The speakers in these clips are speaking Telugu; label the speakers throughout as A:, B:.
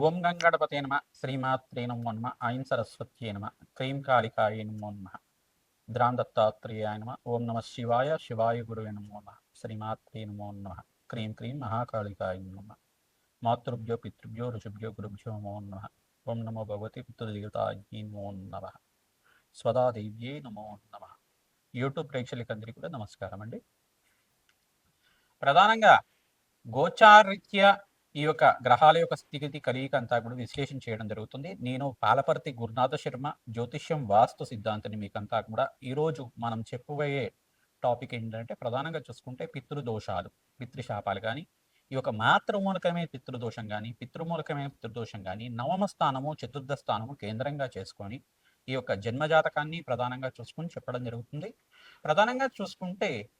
A: ఓం గంగణపతే నమ. శ్రీమాత్రే నమో నమ. ఐం సరస్వత్యే నమ. క్రీం కాళికాయ నమో నమ. ద్రాం దత్తాత్రేయాయ నమ. ఓం నమ శివాయ. శివాయ గురువే నమో నమ. శ్రీమాత్రే నమో నమ. క్రీం క్రీం మహాకాళికాయ నమ మాతృభ్యో పితృభ్యో ఋషుభ్యో గురుభ్యో నమో నమ. ఓం నమో భగవతి పితృదేవతాయే నమో నమ. స్వదాదేవ్యే నమో నమ. యూట్యూబ్ ప్రేక్షకులందరికీ కూడా నమస్కారం అండి ప్రధానంగా గోచారిత్య ఈ యొక్క గ్రహాల యొక్క స్థితిగతి కలియిక అంతా కూడా విశ్లేషణ చేయడం జరుగుతుంది. నేను పాలపర్తి గురునాథ శర్మ జ్యోతిష్యం వాస్తు సిద్ధాంతిని మీకంతా కూడా ఈరోజు మనం చెప్పబోయే టాపిక్ ఏంటంటే ప్రధానంగా చూసుకుంటే పితృదోషాలు పితృశాపాలు కానీ ఈ యొక్క మాతృమూలకమే పితృదోషం కానీ పితృమూలకమే పితృదోషం కానీ నవమ స్థానము చతుర్థ స్థానము కేంద్రంగా చేసుకొని ఈ యొక్క జన్మజాతకాన్ని ప్రధానంగా చూసుకొని చెప్పడం జరుగుతుంది. ప్రధానంగా చూసుకుంటే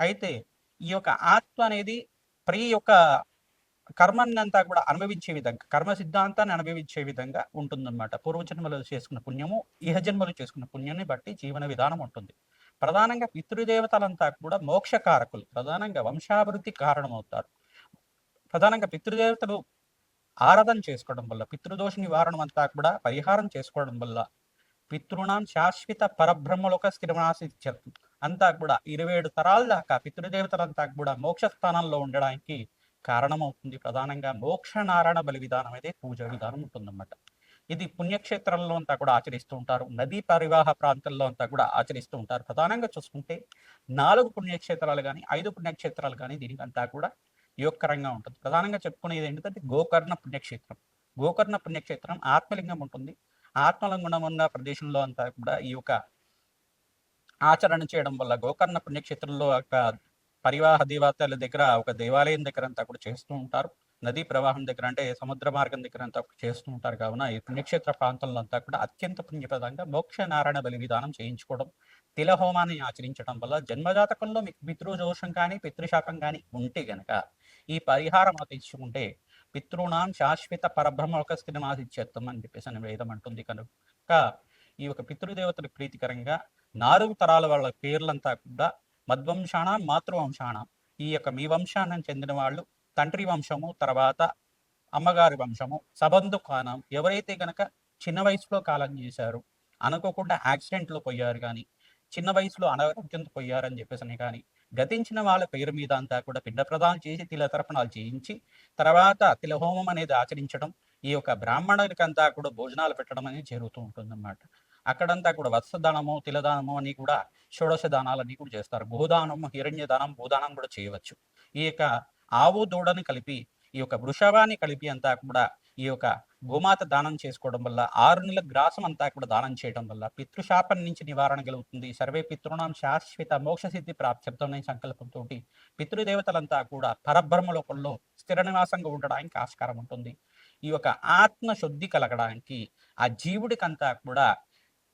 A: అయితే ఈ యొక్క ఆత్మ అనేది ప్రీ యొక్క కర్మన్నంతా కూడా అనుభవించే విధంగా కర్మ సిద్ధాంతాన్ని అనుభవించే విధంగా ఉంటుందన్నమాట. పూర్వజన్మలో చేసుకున్న పుణ్యము ఇహ జన్మలో చేసుకున్న పుణ్యాన్ని బట్టి జీవన విధానం ఉంటుంది. ప్రధానంగా పితృదేవతలంతా కూడా మోక్షకారకులు ప్రధానంగా వంశాభివృద్ధి కారణమవుతారు. ప్రధానంగా పితృదేవతలు ఆరాధన చేసుకోవడం వల్ల పితృదోష నివారణ అంతా కూడా పరిహారం చేసుకోవడం వల్ల పితృణాం శాశ్వత పరబ్రహ్మలోక స్థిరమాసి అంతా కూడా ఇరవై ఏడు తరాల దాకా పితృదేవతలంతా కూడా మోక్ష స్థానంలో ఉండడానికి కారణమవుతుంది. ప్రధానంగా మోక్ష నారాయణ బలి విధానం అయితే పూజ విధానం ఉంటుందన్నమాట. ఇది పుణ్యక్షేత్రంలో అంతా కూడా ఆచరిస్తూ ఉంటారు. నదీ పరివాహ ప్రాంతాల్లో అంతా కూడా ఆచరిస్తూ ఉంటారు. ప్రధానంగా చూసుకుంటే నాలుగు పుణ్యక్షేత్రాలు కానీ ఐదు పుణ్యక్షేత్రాలు కానీ దీనికంతా కూడా యోగకరంగా ఉంటుంది. ప్రధానంగా చెప్పుకునేది ఏంటంటే గోకర్ణ పుణ్యక్షేత్రం. గోకర్ణ పుణ్యక్షేత్రం ఆత్మలింగం ఉంటుంది. ఆత్మలింగం ఉన్న ప్రదేశంలో అంతా కూడా ఈ యొక్క ఆచరణ చేయడం వల్ల గోకర్ణ పుణ్యక్షేత్రంలో ఒక పరివాహ దేవతల దగ్గర ఒక దేవాలయం దగ్గర అంతా కూడా చేస్తూ ఉంటారు. నదీ ప్రవాహం దగ్గర అంటే సముద్ర మార్గం దగ్గర అంతా చేస్తూ ఉంటారు. కావున ఈ పుణ్యక్షేత్ర ప్రాంతంలో అంతా కూడా అత్యంత పుణ్యప్రదంగా మోక్ష నారాయణ బలి విధానం చేయించుకోవడం తిలహోమాన్ని ఆచరించడం వల్ల జన్మజాతకంలో మీకు పితృదోషం కానీ పితృశాపం కానీ ఉంటే గనక ఈ పరిహారం తెచ్చుకుంటే పితృణాం శాశ్వత పరబ్రహ్మ ఒక స్థితిమాసిచ్చేత్తం అని చెప్పేసి అని వేదం అంటుంది. కనుక ఈ యొక్క పితృదేవతల ప్రీతికరంగా నాలుగు తరాల వాళ్ళ పేర్లంతా కూడా మద్వంశాన మాతృవంశానం. ఈ యొక్క మీ వంశానికి చెందిన వాళ్ళు తండ్రి వంశము తర్వాత అమ్మగారి వంశము సబంధు కానం ఎవరైతే గనక చిన్న వయసులో కాలం చేశారు అనుకోకుండా యాక్సిడెంట్లో పోయారు కానీ చిన్న వయసులో అనారోగ్యంతో పోయారని చెప్పేసి కానీ గతించిన వాళ్ళ పేరు మీద అంతా కూడా పిండ ప్రదానం చేసి తిలతర్పణాలు చేయించి తర్వాత తిలహోమం అనేది ఆచరించడం ఈ యొక్క బ్రాహ్మణులకంతా కూడా భోజనాలు పెట్టడం అనేది జరుగుతూ ఉంటుందన్నమాట. అక్కడంతా కూడా వత్సదానము తిలదానము అని కూడా షోడశ దానాలని కూడా చేస్తారు. గోదానము హిరణ్య దానం భూదానం కూడా చేయవచ్చు. ఈ యొక్క ఆవు దూడని కలిపి ఈ యొక్క వృషభాన్ని కలిపి అంతా కూడా ఈ యొక్క గోమాత దానం చేసుకోవడం వల్ల ఆరు నెలల గ్రాసం అంతా కూడా దానం చేయడం వల్ల పితృశాపం నుంచి నివారణ కలుగుతుంది. సర్వే పితృణం శాశ్వత మోక్ష సిద్ధి ప్రాప్త్యర్థం సంకల్పంతో పితృదేవతలంతా కూడా పరబ్రహ్మ లోకంలో స్థిర నివాసంగా ఉండడానికి ఆస్కారం ఉంటుంది. ఈ యొక్క ఆత్మ శుద్ధి కలగడానికి ఆ జీవుడికంతా కూడా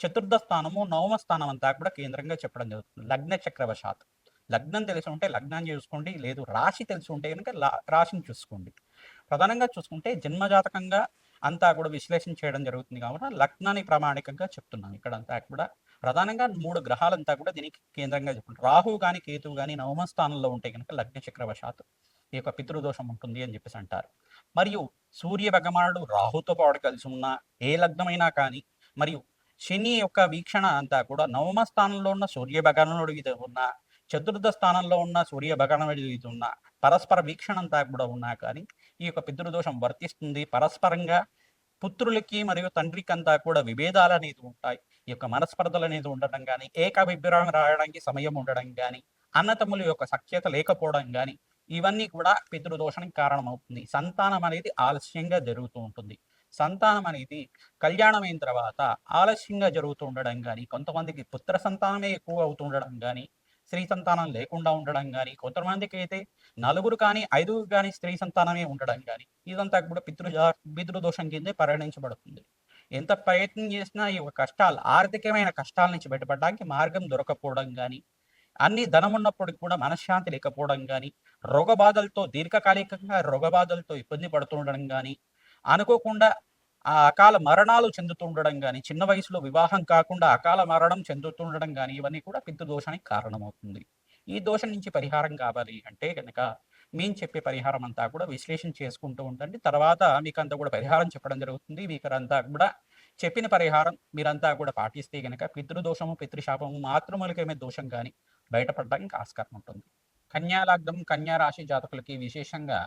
A: చతుర్థ స్థానము నవమ స్థానం అంతా కూడా కేంద్రంగా చెప్పడం జరుగుతుంది. లగ్న చక్రవశాత్ లగ్నం తెలిసి ఉంటే లగ్నం చూసుకోండి లేదు రాశి తెలిసి ఉంటే కనుక రాశిని చూసుకోండి. ప్రధానంగా చూసుకుంటే జన్మజాతకంగా అంతా కూడా విశ్లేషణ చేయడం జరుగుతుంది కాబట్టి లగ్నాన్ని ప్రామాణికంగా చెప్తున్నాను. ఇక్కడ అంతా కూడా ప్రధానంగా మూడు గ్రహాలంతా కూడా దీనికి కేంద్రంగా చెప్పుకుంటారు రాహు కానీ కేతువు కానీ నవమ స్థానంలో ఉంటే కనుక లగ్న చక్రవశాత్ ఈ యొక్క పితృదోషం ఉంటుంది అని చెప్పేసి అంటారు. మరియు సూర్య భగవానుడు రాహుతో పాటు కలిసి ఉన్న ఏ లగ్నమైనా కానీ మరియు శని యొక్క వీక్షణ అంతా కూడా నవమ స్థానంలో ఉన్న సూర్య భగవానుడు ఇది ఉన్న చతుర్థ స్థానంలో ఉన్న సూర్య భగవానుడు ఇది ఉన్న పరస్పర వీక్షణ అంతా కూడా ఉన్నా కానీ ఈ యొక్క పితృదోషం వర్తిస్తుంది. పరస్పరంగా పుత్రులకి మరియు తండ్రికి అంతా కూడా విభేదాలు అనేది ఉంటాయి. ఈ యొక్క మనస్పర్ధలు అనేది ఉండడం కానీ ఏకాభిప్రాయం రాయడానికి సమయం ఉండడం కానీ అన్నతమ్ముల యొక్క సఖ్యత లేకపోవడం కానీ ఇవన్నీ కూడా పితృదోషానికి కారణమవుతుంది. సంతానం అనేది ఆలస్యంగా జరుగుతూ ఉంటుంది. సంతానం అనేది కళ్యాణం అయిన తర్వాత ఆలస్యంగా జరుగుతూ ఉండడం కానీ కొంతమందికి పుత్ర సంతానమే ఎక్కువ అవుతుండడం కానీ స్త్రీ సంతానం లేకుండా ఉండడం కానీ కొంతమందికి అయితే నలుగురు కానీ ఐదుగురు కానీ స్త్రీ సంతానమే ఉండడం కానీ ఇదంతా కూడా పితృ పితృదోషం కిందే పరిగణించబడుతుంది. ఎంత ప్రయత్నం చేసినా ఈ కష్టాలు ఆర్థికమైన కష్టాల నుంచి బయటపడడానికి మార్గం దొరకపోవడం కానీ అన్ని ధనం ఉన్నప్పటికి కూడా మనశ్శాంతి లేకపోవడం కానీ రోగబాధలతో దీర్ఘకాలికంగా రోగబాధలతో ఇబ్బంది పడుతుండడం కానీ అనుకోకుండా ఆ అకాల మరణాలు చెందుతుండడం కానీ చిన్న వయసులో వివాహం కాకుండా అకాల మరణం చెందుతుండడం కానీ ఇవన్నీ కూడా పితృ దోషానికి కారణమవుతుంది. ఈ దోషం నుంచి పరిహారం కావాలి అంటే కనుక మేము చెప్పే పరిహారం అంతా కూడా విశ్లేషణ చేసుకుంటూ ఉండండి. తర్వాత మీకు అంతా కూడా పరిహారం చెప్పడం జరుగుతుంది. మీకు అంతా కూడా చెప్పిన పరిహారం మీరంతా కూడా పాటిస్తే కనుక పితృదోషము పితృశాపము మాతృమూలికమే దోషం కానీ బయటపడడానికి ఆస్కారం ఉంటుంది. కన్యా లగ్నం కన్యా రాశి జాతకులకి విశేషంగా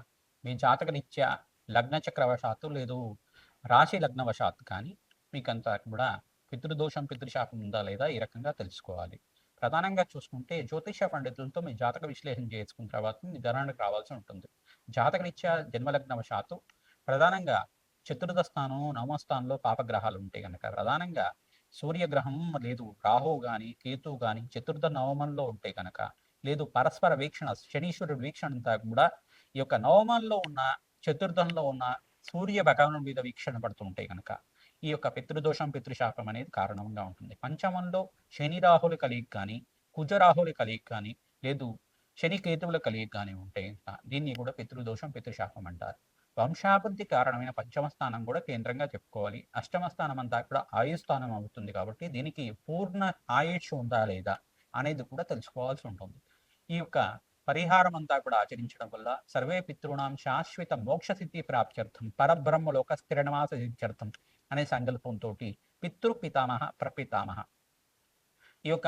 A: మీ జాతకరీత్యా లగ్న చక్రవశాత్తు లేదు రాశి లగ్నవశాత్తు కానీ మీకంతా కూడా పితృదోషం పితృశాపం ఉందా లేదా ఈ రకంగా తెలుసుకోవాలి. ప్రధానంగా చూసుకుంటే జ్యోతిష పండితులతో మీ జాతక విశ్లేషణ చేసుకున్న తర్వాత నిర్ధారణకు రావాల్సి ఉంటుంది. జాతకరీత్యా జన్మలగ్నవశాత్తు ప్రధానంగా చతుర్థ స్థానం నవమ స్థానంలో పాపగ్రహాలు ఉంటాయి కనుక ప్రధానంగా సూర్యగ్రహం లేదు రాహు కానీ కేతు కానీ చతుర్థ నవమంలో ఉంటే కనుక లేదు పరస్పర వీక్షణ శనీశ్వరుడు వీక్షణ అంతా కూడా ఈ యొక్క నవమంలో ఉన్న చతుర్థంలో ఉన్న సూర్య భగవాను మీద వీక్షణ పడుతుంటే కనుక ఈ యొక్క పితృదోషం పితృశాపం అనేది కారణంగా ఉంటుంది. పంచమంలో శని రాహులు కలిగి కానీ కుజరాహులు కలిగి కానీ లేదు శని కేతువుల కలిగి కానీ ఉంటే దీన్ని కూడా పితృదోషం పితృశాపం అంటారు. వంశాభివృద్ధి కారణమైన పంచమ స్థానం కూడా కేంద్రంగా చెప్పుకోవాలి. అష్టమ స్థానం అంతా కూడా ఆయుస్థానం అవుతుంది కాబట్టి దీనికి పూర్ణ ఆయుష్ ఉందా లేదా అనేది కూడా తెలుసుకోవాల్సి ఉంటుంది. ఈ యొక్క పరిహారం అంతా కూడా ఆచరించడం వల్ల సర్వే పితృణాం శాశ్వత మోక్ష సిద్ధి ప్రాప్త్యర్థం పరబ్రహ్మ లోక స్థిరనివాస సిద్ధ్యర్థం అనే సంకల్పంతో పితృ పితామహ ప్రపితామహ. ఈ యొక్క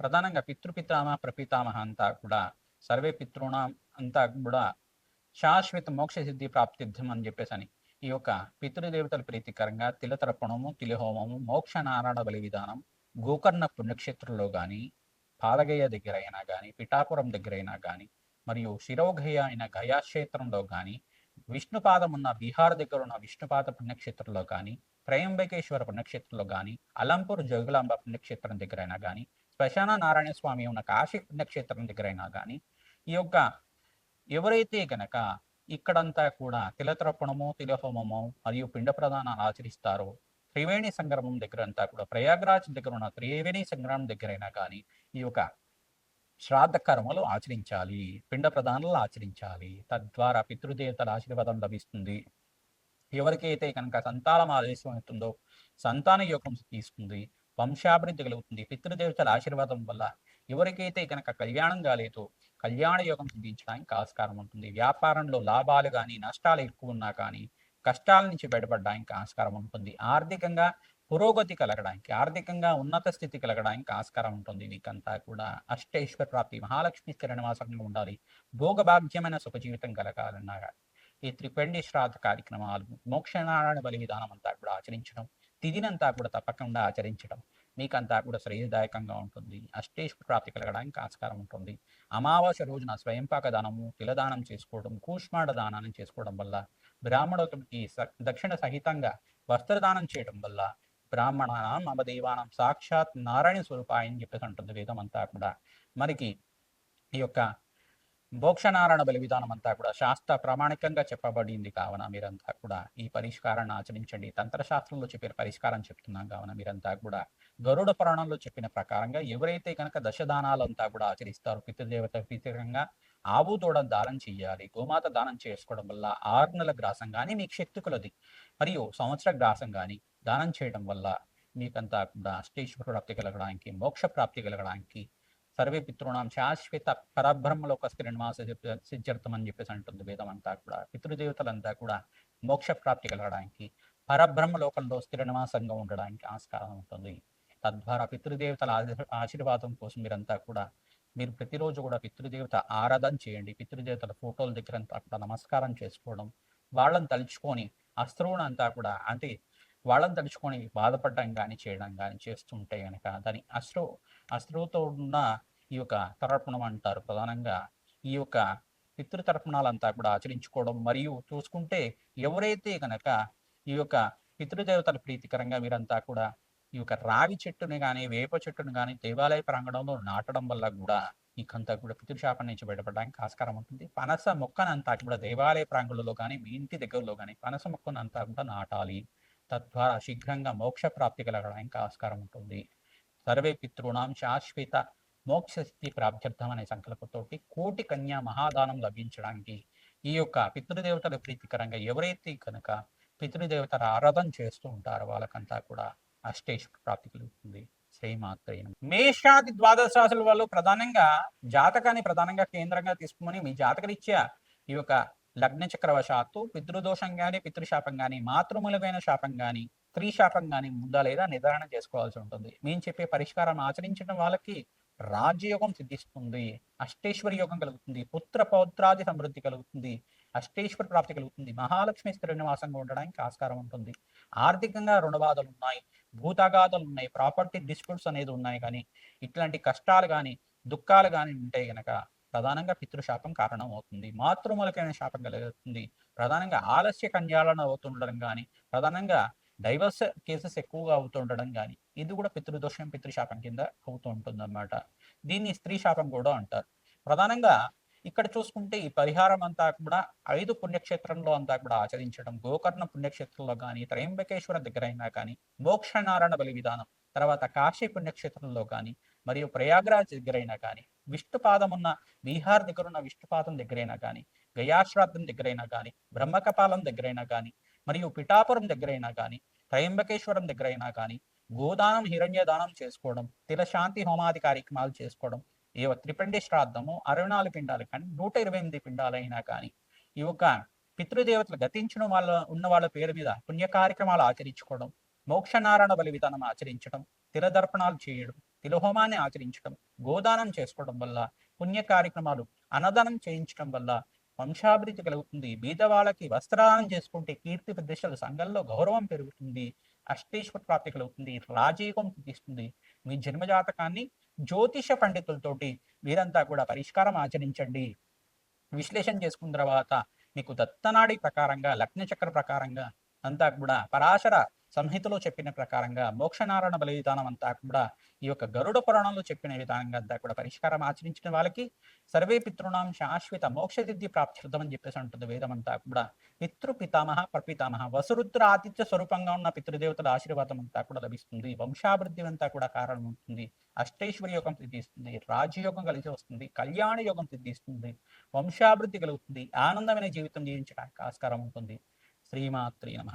A: ప్రధానంగా పితృపితామహ ప్రపితామహ అంతా కూడా సర్వే పితృణాం అంతా కూడా శాశ్వత మోక్ష సిద్ధి ప్రాప్తిర్థం అని చెప్పేసి అని ఈ యొక్క పితృదేవతల ప్రీతికరంగా తిలతర్పణము తిలిహోమము మోక్ష నారాయణ బలి విధానం గోకర్ణ పుణ్యక్షేత్రంలో కానీ పాలగయ్య దగ్గర అయినా కానీ పిఠాపురం దగ్గర అయినా కానీ మరియు శిరోఘయ అయిన గయాక్షేత్రంలో కానీ విష్ణుపాదం ఉన్న బీహార్ దగ్గర ఉన్న విష్ణుపాద పుణ్యక్షేత్రంలో కానీ త్రయంబకేశ్వర పుణ్యక్షేత్రంలో కానీ అలంపూర్ జోగులాంబ పుణ్యక్షేత్రం దగ్గర అయినా కానీ శ్మశాన నారాయణ స్వామి ఉన్న కాశీ పుణ్యక్షేత్రం దగ్గర అయినా కానీ ఈ యొక్క ఎవరైతే గనక ఇక్కడంతా కూడా తిలతర్పణము తిలహోమము మరియు పిండ ప్రదానాలు ఆచరిస్తారో త్రివేణి సంగ్రమం దగ్గర అంతా కూడా ప్రయాగరాజ్ దగ్గర ఉన్న త్రివేణి సంగ్రమం దగ్గరైనా కానీ ఈ యొక్క శ్రాద్ధ కర్మలు ఆచరించాలి పిండ ప్రదానాలు ఆచరించాలి తద్వారా పితృదేవతల ఆశీర్వాదం లభిస్తుంది. ఎవరికైతే కనుక సంతానం ఆదేశం అవుతుందో సంతాన యోగం తీసుకుంది వంశాభివృద్ధి కలుగుతుంది పితృదేవతల ఆశీర్వాదం వల్ల ఎవరికైతే కనుక కళ్యాణం కాలేదో కళ్యాణ యోగం సిద్ధించడానికి ఆస్కారం ఉంటుంది. వ్యాపారంలో లాభాలు కానీ నష్టాలు ఎక్కువ ఉన్నా కానీ కష్టాల నుంచి బయటపడడానికి ఆస్కారం ఉంటుంది. ఆర్థికంగా పురోగతి కలగడానికి ఆర్థికంగా ఉన్నత స్థితి కలగడానికి ఆస్కారం ఉంటుంది. మీకంతా కూడా అష్టేశ్వర ప్రాప్తి మహాలక్ష్మి స్థిర నివాసంగా ఉండాలి. భోగభాగ్యమైన సుఖ జీవితం కలగాలన్నా ఈ త్రిపెండి శ్రాద్ధ కార్యక్రమాలు మోక్షనారాయణ బలి విధానం అంతా కూడా ఆచరించడం తిదినంతా కూడా తప్పకుండా ఆచరించడం మీకంతా కూడా శ్రేయదాయకంగా ఉంటుంది. అష్టేశ్వర ప్రాప్తి కలగడానికి ఆస్కారం ఉంటుంది. అమావాస్య రోజున స్వయంపాక దానము తిలదానం చేసుకోవడం కూష్మాడ దానాన్ని చేసుకోవడం వల్ల బ్రాహ్మణులకి దక్షిణ సహితంగా వస్త్రదానం చేయడం వల్ల బ్రాహ్మణానం అమదేవానం సాక్షాత్ నారాయణ స్వరూపాయ అని చెప్పేసి ఉంటుంది వేదం అంతా కూడా. మనకి ఈ యొక్క మోక్షనారాయణ బలి విధానం అంతా కూడా శాస్త్ర ప్రామాణికంగా చెప్పబడింది కావున మీరంతా కూడా. ఈ పరిష్కారాన్ని ఆచరించండి. తంత్రశాస్త్రంలో చెప్పిన పరిష్కారం చెప్తున్నాం కావున మీరంతా కూడా. గరుడ పురాణంలో చెప్పిన ప్రకారంగా ఎవరైతే కనుక దశదానాలంతా కూడా ఆచరిస్తారో పితృదేవత వ్యతిరేకంగా ఆవు దూడ దానం చేయాలి గోమాత దానం చేసుకోవడం వల్ల ఆరు నెలల గ్రాసం కానీ మీకు శక్తి కొలది. మరియు సంవత్సర గ్రాసం కానీ దానం చేయడం వల్ల మీకంతా కూడా అష్టేశ్వర ప్రాప్తి కలగడానికి మోక్ష ప్రాప్తి కలగడానికి సర్వే పితృణాం శాశ్వత పరబ్రహ్మలోక శ్రీనివాస సిద్ధ్యర్థం అని చెప్పేసి అంటుంది వేదం అంతా కూడా. పితృదేవతలంతా కూడా మోక్ష ప్రాప్తి కలగడానికి పరబ్రహ్మ లోకంలో స్థిర నివాసంగా ఉండడానికి ఆస్కారం ఉంటుంది. తద్వారా పితృదేవతల ఆశీర్వాదం కోసం మీరంతా కూడా మీరు ప్రతిరోజు కూడా పితృదేవత ఆరాధన చేయండి. పితృదేవతల ఫోటోల దగ్గర అంతా కూడా నమస్కారం చేసుకోవడం వాళ్ళని తలుచుకొని అస్త్రువుని అంతా కూడా అంటే వాళ్ళని తలుచుకొని బాధపడడం కానీ చేయడం కానీ చేస్తుంటే కనుక దాని అస్త్రో అశ్రువుతో ఉన్న ఈ యొక్క తర్పణం అంటారు ప్రధానంగా. ఈ యొక్క పితృతర్పణాలంతా కూడా ఆచరించుకోవడం మరియు చూసుకుంటే ఎవరైతే కనుక ఈ యొక్క పితృదేవతల ప్రీతికరంగా మీరంతా కూడా ఈ యొక్క రావి చెట్టుని కానీ వేప చెట్టుని కానీ దేవాలయ ప్రాంగణంలో నాటడం వల్ల కూడా నీకంతా కూడా పితృశాపం నుంచి బయటపడడానికి ఆస్కారం ఉంటుంది. పనస మొక్కనంతా కూడా దేవాలయ ప్రాంగణంలో కానీ మీ ఇంటి దగ్గరలో కానీ పనస మొక్కనంతా కూడా నాటాలి. తద్వారా శీఘ్రంగా మోక్ష ప్రాప్తి కలగడానికి ఆస్కారం ఉంటుంది. సర్వే పితృణాం శాశ్వత మోక్షస్థితి ప్రాప్త్యర్థం అనే సంకల్పంతోటి కోటి కన్యా మహాదానం లభించడానికి ఈ యొక్క పితృదేవతల ప్రీతికరంగా ఎవరైతే కనుక పితృదేవతల ఆరాధన చేస్తూ ఉంటారో వాళ్ళకంతా కూడా అష్టేశ్వర ప్రాప్తి కలుగుతుంది శ్రీమాత్రే మేషాది ద్వాదశ రాశుల వాళ్ళు ప్రధానంగా జాతకాన్ని ప్రధానంగా కేంద్రంగా తీసుకుని మీ జాతకరీత్యా ఈ యొక్క లగ్న చక్రవశాత్తు పితృదోషం కానీ పితృశాపం కానీ మాతృమూలమైన శాపం కానీ స్త్రీ శాపం కానీ ఉందా లేదా నిర్ధారణ చేసుకోవాల్సి ఉంటుంది. మేము చెప్పే పరిష్కారం ఆచరించడం వాళ్ళకి రాజ్యయోగం సిద్ధిస్తుంది. అష్టేశ్వరి యోగం కలుగుతుంది. పుత్ర పౌత్రాది సమృద్ధి కలుగుతుంది. అష్టేశ్వర ప్రాప్తి కలుగుతుంది. మహాలక్ష్మి స్థిర నివాసంగా ఉండడానికి ఆస్కారం ఉంటుంది. ఆర్థికంగా రుణబాధలు ఉన్నాయి. భూతగాథలు ఉన్నాయి ప్రాపర్టీ డిస్ప్యూట్స్ అనేది ఉన్నాయి కానీ ఇట్లాంటి కష్టాలు కానీ దుఃఖాలు కానీ ఉంటే గనక ప్రధానంగా పితృశాపం కారణం అవుతుంది. మాతృమూలకైన శాపం కలుగుతుంది. ప్రధానంగా ఆలస్య కన్యాలను అవుతుండడం కానీ ప్రధానంగా డైవర్స్ కేసెస్ ఎక్కువగా అవుతుండడం కానీ ఇది కూడా పితృదోషం పితృశాపం కింద అవుతూ ఉంటుంది అనమాట దీన్ని స్త్రీ శాపం కూడా అంటారు. ప్రధానంగా ఇక్కడ చూసుకుంటే ఈ పరిహారం అంతా కూడా ఐదు పుణ్యక్షేత్రంలో అంతా కూడా ఆచరించడం గోకర్ణ పుణ్యక్షేత్రంలో కానీ త్రయంబకేశ్వర దగ్గర అయినా కానీ మోక్షనారాయణ బలి విధానం తర్వాత కాశీ పుణ్యక్షేత్రంలో కానీ మరియు ప్రయాగ్రాజ్ దగ్గరైనా కానీ విష్ణుపాదం ఉన్న బీహార్ దగ్గర ఉన్న విష్ణుపాదం దగ్గరైనా కానీ గయాశ్రాద్ధం దగ్గరైనా కానీ బ్రహ్మకపాలం దగ్గరైనా కానీ మరియు పిఠాపురం దగ్గరైనా కానీ త్రయంబకేశ్వరం దగ్గరైనా కానీ గోదానం హిరణ్య దానం చేసుకోవడం తిలశాంతి హోమాది కార్యక్రమాలు చేసుకోవడం ఈ యొక్క త్రిపిండి శ్రాద్ధము అరవై నాలుగు పిండాలు కానీ నూట ఇరవై ఎనిమిది పిండాలైనా కానీ ఈ యొక్క పితృదేవతలు గతించిన వాళ్ళ ఉన్న వాళ్ళ పేరు మీద పుణ్య కార్యక్రమాలు ఆచరించుకోవడం మోక్షనారాయణ బలి విధానం ఆచరించడం తిరదర్పణాలు చేయడం తిలహోమాన్ని ఆచరించడం గోదానం చేసుకోవడం వల్ల పుణ్య కార్యక్రమాలు అన్నదానం చేయించడం వల్ల వంశాభివృద్ధి కలుగుతుంది. బీద వాళ్ళకి వస్త్రదానం చేసుకుంటే కీర్తి ప్రతిష్టలు సంఘంలో గౌరవం పెరుగుతుంది అష్టేశ్వర ప్రాప్తి కలుగుతుంది రాజయోగం తీస్తుంది మీ జన్మజాతకాన్ని జ్యోతిష పండితులతోటి మీరంతా కూడా పరిష్కారం ఆచరించండి. విశ్లేషణ చేసుకున్న తర్వాత మీకు దత్తనాడి ప్రకారంగా లగ్న చక్ర ప్రకారంగా అంతా కూడా పరాశర సంహితలో చెప్పిన ప్రకారంగా మోక్షనారాయణ బలి విధానం అంతా కూడా ఈ యొక్క గరుడ పురాణంలో చెప్పిన విధానంగా అంతా కూడా పరిష్కారం ఆచరించిన వాళ్ళకి సర్వే పితృణాం శాశ్వత మోక్షసిద్ధి ప్రాప్తిర్థం అని చెప్పేసి ఉంటుంది వేదం అంతా కూడా. పితృ పితామహ ప్రపితామహ వసురుద్ర ఆతిథ్య స్వరూపంగా ఉన్న పితృదేవతల ఆశీర్వాదం అంతా కూడా లభిస్తుంది. వంశాభివృద్ధి అంతా కూడా కారణం ఉంటుంది అష్టైశ్వర్య యోగం సిద్ధిస్తుంది. రాజయోగం కలిసి వస్తుంది. కళ్యాణ యోగం సిద్ధిస్తుంది. వంశాభివృద్ధి కలుగుతుంది. ఆనందమైన జీవితం జీవించడానికి ఆస్కారం ఉంటుంది. శ్రీమాత్రి నమ.